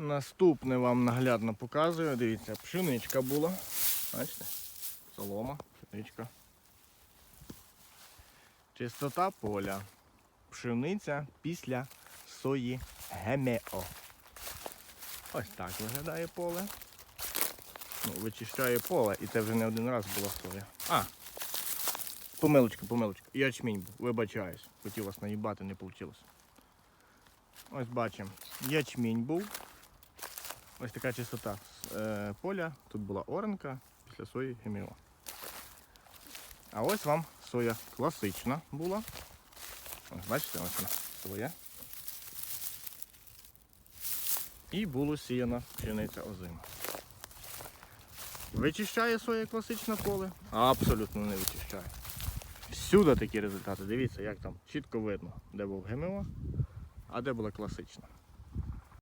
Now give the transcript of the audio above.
Наступне вам наглядно показую. Дивіться, пшеничка була. Бачите? Солома, пшеничка. Чистота поля. Пшениця після сої ГМО. Ось так виглядає поле. Ну, вичищає поле, і це вже не один раз була соя. А! Помилочка, помилочка. Ячмінь був, вибачаюсь. Хотів вас наїбати, не вийшло. Ось бачимо. Ячмінь був. Ось така чистота е, поля. Тут була оранка після сої ГМО. А ось вам соя класична була. Ось бачите, ось вона соя. І було сіяна пшениця озима. Вичищає своє класичне поле? Абсолютно не вичищає. Всюди такі результати. Дивіться, як там чітко видно, де був ГМО, а де була класична.